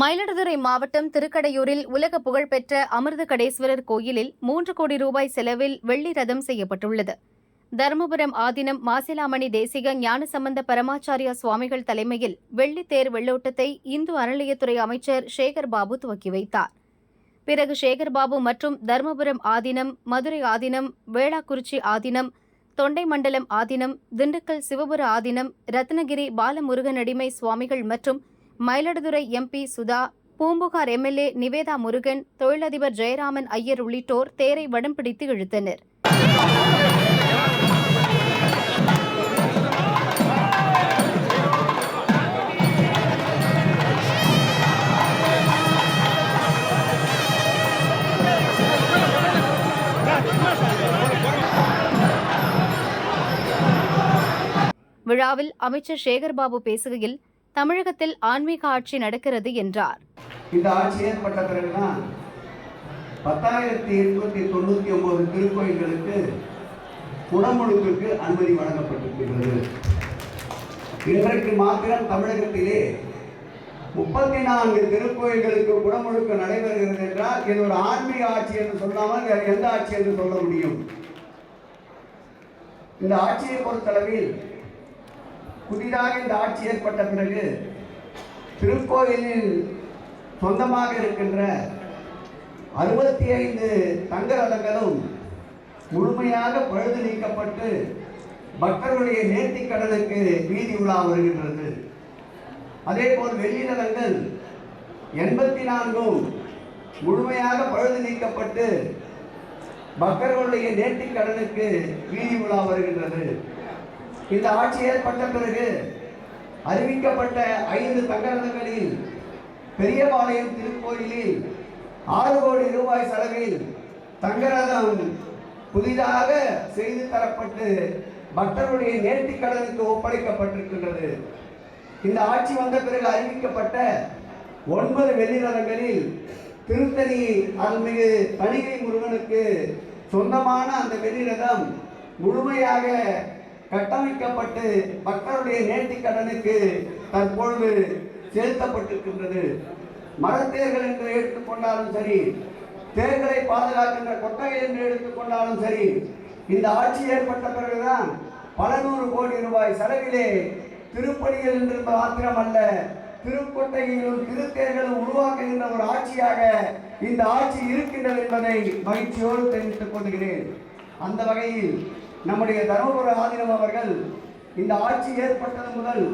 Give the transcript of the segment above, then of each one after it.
மயிலாடுதுறை மாவட்டம் திருக்கடையூரில் உலக புகழ்பெற்ற அமிர்தகடேஸ்வரர் கோயிலில் மூன்று கோடி ரூபாய் செலவில் வெள்ளி ரதம் செய்யப்பட்டுள்ளது. தருமபுரம் ஆதீனம் மாசிலாமணி தேசிக ஞானசம்பந்த பரமாச்சாரியா சுவாமிகள் தலைமையில் வெள்ளித்தேர் வெள்ளோட்டத்தை இந்து அறநிலையத்துறை அமைச்சர் சேகர் பாபு துவக்கி வைத்தார். பிறகு சேகர்பாபு மற்றும் தருமபுரம் ஆதீனம் மதுரை ஆதீனம் வேளாக்குறிச்சி ஆதீனம் தொண்டைமண்டலம் ஆதீனம் திண்டுக்கல் சிவபுர ஆதீனம் ரத்னகிரி பாலமுருகன் அடிமை சுவாமிகள் மற்றும் மயிலாடுதுறை எம்பி சுதா பூம்புகார் எம்எல்ஏ நிவேதா முருகன் தொழிலதிபர் ஜெயராமன் ஐயர் உள்ளிட்டோர் தேரை வடம் பிடித்து இழுத்தனர். விழாவில் அமைச்சர் சேகர்பாபு பேசுகையில் தமிழகத்தில் ஆன்மீக ஆட்சி நடக்கிறது என்றார். இந்த ஆட்சி ஏற்பட்ட பிறகுதான் பத்தாயிரத்தி எட்நூத்தி தொண்ணூத்தி ஒன்பது திருக்கோயில்களுக்கு குடமுழுக்கிற்கு அனுமதி வழங்கப்பட்டிருக்கிறது. இன்றைக்கு மாத்திரம் தமிழகத்திலே முப்பத்தி நான்கு திருக்கோயில்களுக்கு குடமுழுக்கு நடைபெறுகிறது என்றால் இது ஒரு ஆன்மீக ஆட்சி என்று சொல்லாமல் வேறு எந்த ஆட்சி என்று சொல்ல முடியும். இந்த ஆட்சியை பொறுத்தளவில் புதிதாக இந்த ஆட்சி ஏற்பட்ட பிறகு திருக்கோயிலில் சொந்தமாக இருக்கின்ற அறுபத்தி ஐந்து தங்க ரதங்களும் முழுமையாக பழுது நீக்கப்பட்டு பக்தர்களுடைய நேர்த்தி கடனுக்கு வீதி உலா வருகின்றது. அதே போல் வெள்ளி ரதங்கள் எண்பத்தி நான்கும் முழுமையாக பழுது நீக்கப்பட்டு பக்தர்களுடைய நேர்த்தி கடனுக்கு வீதி உலா வருகின்றது. இந்த ஆட்சி ஏற்பட்ட பிறகு அறிவிக்கப்பட்ட ஐந்து தங்கரதங்களில் பெரியபாளையம் திருக்கோயிலில் ஆறு கோடி ரூபாய் செலவில் தங்கரதம் புதிதாக செய்து தரப்பட்டு பக்தருடைய நேர்த்திக் கடனுக்கு ஒப்படைக்கப்பட்டிருக்கின்றது. இந்த ஆட்சி வந்த பிறகு அறிவிக்கப்பட்ட ஒன்பது வெள்ளி திருத்தணி அருள்மிகு தணிகை முருகனுக்கு சொந்தமான அந்த வெள்ளிரதம் முழுமையாக கட்டமைக்கப்பட்டு மக்களுடைய நேர்த்தி கடனுக்கு தற்பொழுது செலுத்தப்பட்டிருக்கின்றது. மரத்தேர்கள் என்று எடுத்துக்கொண்டாலும் சரி தேர்களை பாதுகாக்கின்ற கொட்டகை என்று எடுத்துக்கொண்டாலும் சரி இந்த ஆட்சி ஏற்பட்ட பிறகுதான் பல நூறு கோடி ரூபாய் செலவிலே திருப்பணிகள் என்று மாத்திரமல்ல திருக்கொட்டகையிலும் திருத்தேர்களும் உருவாக்குகின்ற ஒரு ஆட்சியாக இந்த ஆட்சி இருக்கின்றது என்பதை மகிழ்ச்சியோடு தெரிவித்துக் கொள்கிறேன். அந்த வகையில் நம்முடைய தருமபுர ஆதீனம் அவர்கள் இந்த ஆட்சி ஏற்பட்டது முதல்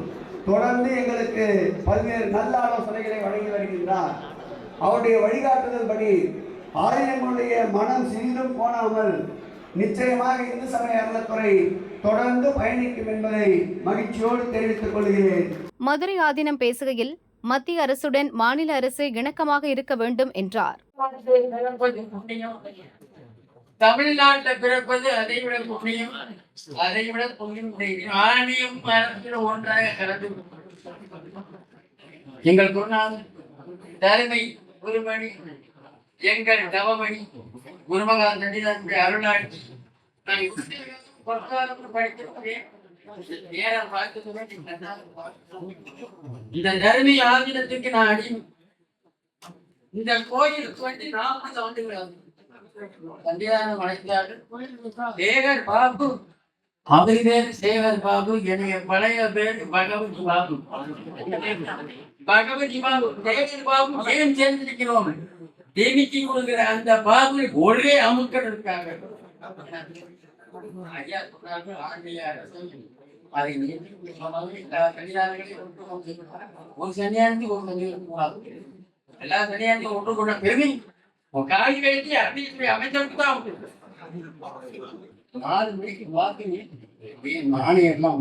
தொடர்ந்து எங்களுக்கு பல்வேறு நல்ல ஆலோசனைகளை வழங்கி வருகின்றார். அவருடைய வழிகாட்டுதல் படி ஆதீனங்களுடைய மனம் சிறிதும் கோணாமல் நிச்சயமாக இந்து சமய அறநிலைத்துறை தொடர்ந்து பயணிக்கும் என்பதை மகிழ்ச்சியோடு தெரிவித்துக் கொள்கிறேன். மதுரை ஆதீனம் பேசுகையில் மத்திய அரசுடன் மாநில அரசு இணக்கமாக இருக்க வேண்டும் என்றார். தமிழ்நாட்டில் பிறப்பது அதை விட புண்ணியம் அதை விட புண்ணியம். ஆணியும் மரத்தில் ஒன்றாக கலந்து எங்கள் குருநாதன் தலைமை குருமணி எங்கள் தவமணி குருமகா சண்டிதாசனுடைய அருளாட்சி நான் பொற்காலம் படித்திருக்கிறேன். பார்த்துக்கிறேன் இந்த தருமை ஆதினத்துக்கு நான் அடியும் இந்த கோயிலுக்கு வந்து நாற்பது ஆண்டுகள் ஆகும் சந்தியானம் அழைத்தார்கள் சேகர் பாபு அவர் பேர் சேகர் பாபு என்னுடைய பழைய பேர் பகவதி பாபு. பகவதி பாபு சேகர் பாபு ஏன் சேர்ந்திருக்கிறோம்? தேவிக்கு கொடுக்கிற அந்த பாபு ஒரே அமுக்கள் இருக்காங்க. ஐயா சொன்னாங்க அதை ஒரு சன்னியானத்துக்கு ஒரு சன்னியானம் கூடாது எல்லா சன்னியானத்தையும் ஒன்று கொண்ட பெருமை. உன் காய் வேண்டி அப்படி அமைச்சருக்கு தான் நாலு மணிக்கு வாக்கு நாணயம்லாம்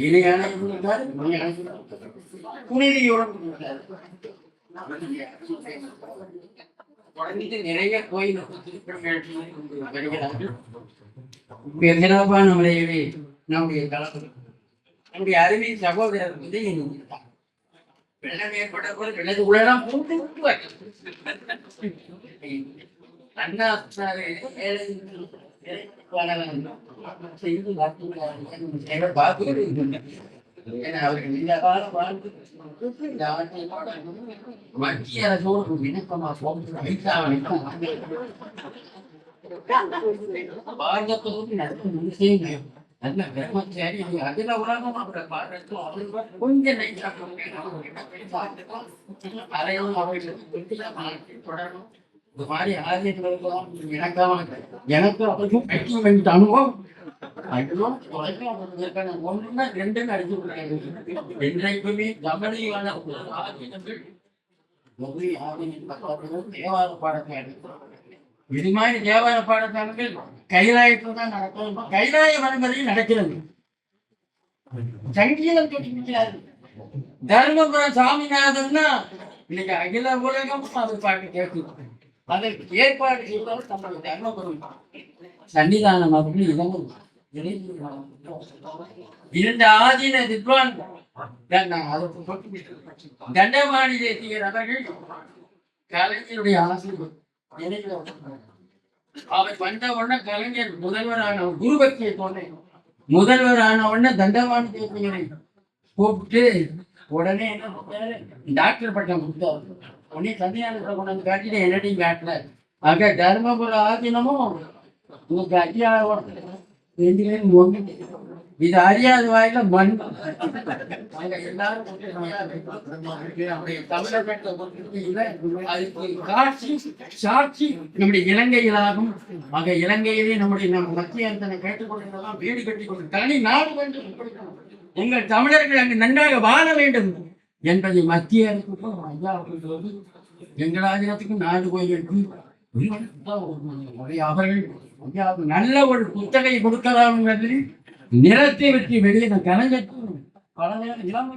இணையான புனிதியோடு தொடர்ந்து நிறைய கோயில் வருகிறார்கள். முறையிலே நம்முடைய நம்முடைய அருமை சகோதரர் வந்து மத்திய அரசோடு இணக்கமா போட்டு பாரதத்தோடு நடக்கும் மனுஷங்க நல்ல பிரம்மச்சாரி அதுல உலகம் அவரை பாரதம் கொஞ்சம் அறையும் அவர்களுக்கு தொடரும் இந்த மாதிரி ஆதியங்களுக்கெல்லாம் எனக்காக எனக்கு அவருக்கும் அனுபவம் அதுவும் தொலைக்காட்சி ஒண்ணுன்னா ரெண்டுன்னு அடிச்சு விட்டாங்க என்றைக்குமே கவனியான ஆதினங்கள் ஒவ்வொரு ஆதினின் பக்கத்திலும் தேவார பாடத்தை இது மாதிரி தேவார பாடத்தாளர்கள் கைலாயத்தில் தான் நடக்கும். கைலாய வனங்களில் நடக்கிறது. சங்கீதம் கேட்டிருக்கிறார் தர்மபுரம் சாமிநாதன்னா இன்னைக்கு அகில உலகம் அது பாட்டு கேட்குது. அதற்கு ஏற்பாடு செய்தாலும் நம்முடைய தர்மபுரம். சன்னிதானம் அப்படின்னு இளங்கல் இருந்த ஆதீன வித்வான் தண்டபாணி தேசியர் அவர்கள் கலைஞருடைய ஆசிரியர். அவர் வந்த உடனே கலைஞர் முதல்வரான குருபக்தியை சொன்னேன் முதல்வரான உடனே தண்டபாணி தேசியரை கூப்பிட்டு உடனே என்ன டாக்டர் பட்டம் கொடுத்தாரு. உடனே சன்னியாசத்தை கொண்டு வந்து காட்டிட்டு என்னடி காட்டல ஆக தர்மபுர ஆதீனமும் உங்களுக்கு ஐயாயிரம் ரெண்டுலேயும் ஒன்று இது அறியாத வாயில மண். நம்முடைய காட்சி சாட்சி நம்முடைய இலங்கையிலாகும். ஆக இலங்கையிலே நம்முடைய நம்ம மத்திய அரசனை கேட்டுக்கொள்கிறதெல்லாம் வீடு கட்டி கொண்டு தனி நாடு வேண்டும் எங்கள் தமிழர்கள் அங்கு நன்றாக வாழ வேண்டும் என்பதை மத்திய அரசுக்கும் ஐயா அவர்கள் சொல்லி எங்களாயிரத்துக்கும் நாடு கோயிலுக்கும் அவர்கள் ஐயாவுக்கு நல்ல ஒரு புத்தகை கொடுக்கலாம் நிலத்தை நிறத்தை வெற்றி வெளியே கலைஞருக்கு இளம்பு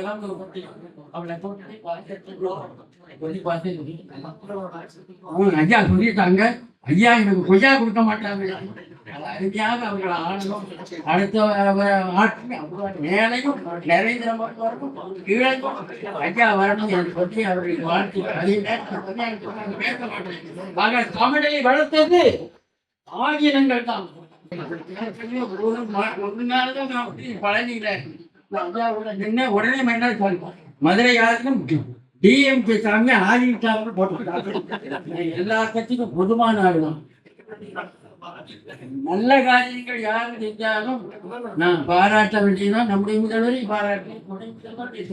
இளம்பு அவளை போட்டு ஐயா சொல்லிட்டாங்க. ஐயா எனக்கு கொய்யா கொடுக்க மாட்டாங்க. அருமையாக அவர்கள் ஆனதும் அடுத்த ஆட்சி மேலையும் நரேந்திர மோடி வரணும் ஐயா வரணும். என்று சொல்லி அவர்கள் வாழ்த்து அதே நேரத்தில் பேச மாட்டேன் தமிழை வளர்த்தது ஆகியனங்கள் தான். ஒரு நாள் தான் நான் அப்படி பழனியில உடனே மன்னர் சொன்னேன் மதுரை யாருக்கும் டிஎம்கே சாமி ஆதித்தாங்க போட்டு எல்லா கட்சிக்கும் பொதுவான ஆளுதான் நல்ல காரியங்கள் யாரு செஞ்சாலும் நான் பாராட்ட வேண்டியதான் நம்முடைய முதல்வரை பாராட்டி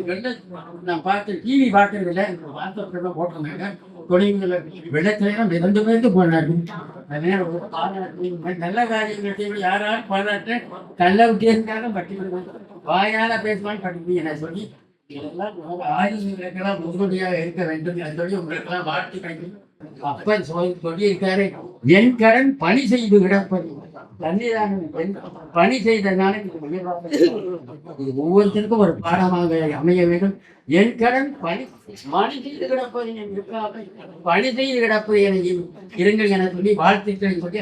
நான் பார்த்து டிவி பார்க்கறதில்ல வாட்ஸ்அப்ல போட்டிருந்தாங்க துணை முதல்வர் வெள்ளத்திலாம் ரெண்டு பேருக்கு அதனால ஒரு பாராட்டு. நல்ல காரியங்கள் யாராலும் பாராட்ட கள்ள விட்டு இருந்தாலும் வாயால பேசுவான்னு படிப்பீங்க நான் சொல்லி இதெல்லாம் ஆயுதங்களுக்கெல்லாம் முன்கொடியாக இருக்க வேண்டும். என்று சொல்லி உங்களுக்கெல்லாம் வாழ்த்து கிடைக்கும் அப்பன் சொல்லி என் கடன் பணி செய்து கிடப்பது. தன்னிதானம் பணி. செய்தனால இது ஒவ்வொருத்தருக்கும் ஒரு பாடமாக அமைய வேண்டும். என் கடன் பணி பணி செய்து கிடப்பது பணி செய்து கிடப்பது என இருங்கள் என சொல்லி வாழ்த்துக்களை சொல்லி